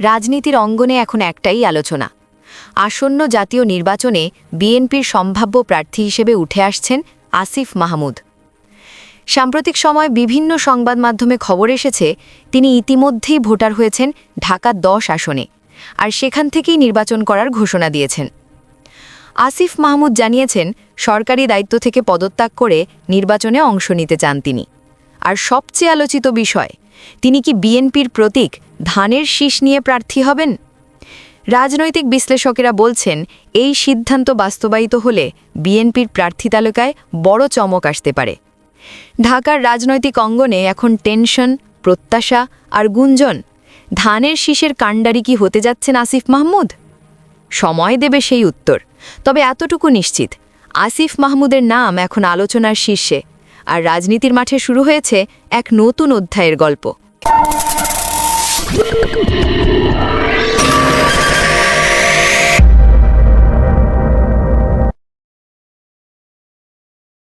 রাজনীতির অঙ্গনে এখন একটাই আলোচনা। আসন্ন জাতীয় নির্বাচনে বিএনপির সম্ভাব্য প্রার্থী হিসেবে উঠে আসছেন আসিফ মাহমুদ। সাম্প্রতিক সময় বিভিন্ন সংবাদ মাধ্যমে খবর এসেছে, তিনি ইতিমধ্যেই ভোটার হয়েছেন ঢাকা দশ আসনে আর সেখান থেকেই নির্বাচন করার ঘোষণা দিয়েছেন। আসিফ মাহমুদ জানিয়েছেন, সরকারি দায়িত্ব থেকে পদত্যাগ করে নির্বাচনে অংশ নিতে চান তিনি। আর সবচেয়ে আলোচিত বিষয়, তিনি কি বিএনপির প্রতীক ধানের শীষ নিয়ে প্রার্থী হবেন? রাজনৈতিক বিশ্লেষকেরা বলছেন, এই সিদ্ধান্ত বাস্তবায়িত হলে বিএনপির প্রার্থী তালিকায় বড় চমক আসতে পারে। ঢাকার রাজনৈতিক অঙ্গনে এখন টেনশন, প্রত্যাশা আর গুঞ্জন। ধানের শীষের কাণ্ডারি কি হতে যাচ্ছেন আসিফ মাহমুদ? সময় দেবে সেই উত্তর। তবে এতটুকু নিশ্চিত, আসিফ মাহমুদের নাম এখন আলোচনার শীর্ষে। আর রাজনীতির মাঠে শুরু হয়েছে এক নতুন অধ্যায়ের গল্প। Thank you.